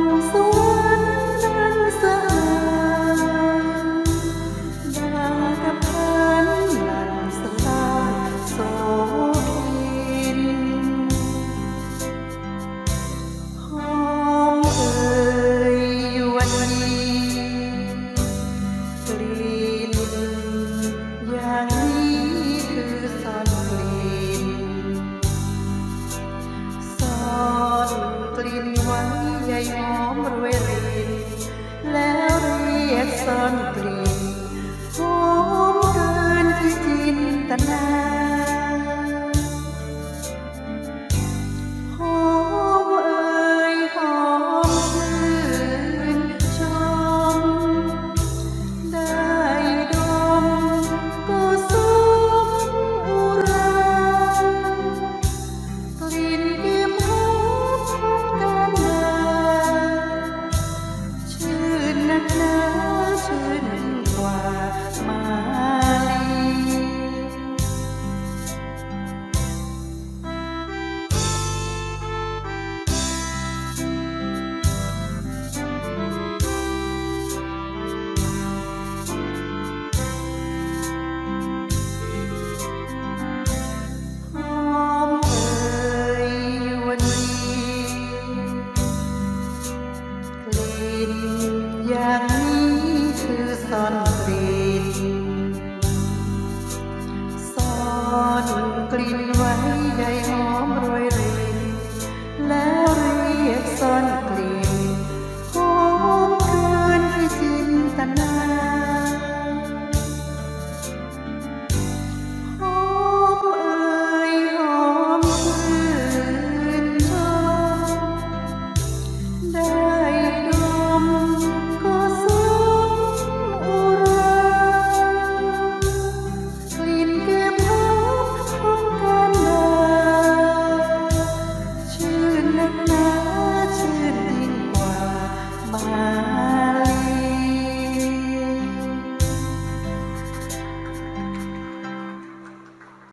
Xu sun ินอย่างนี้คือซ่อนกลิ่นซ่อนกลิ่นไว้ใยหอมรวยร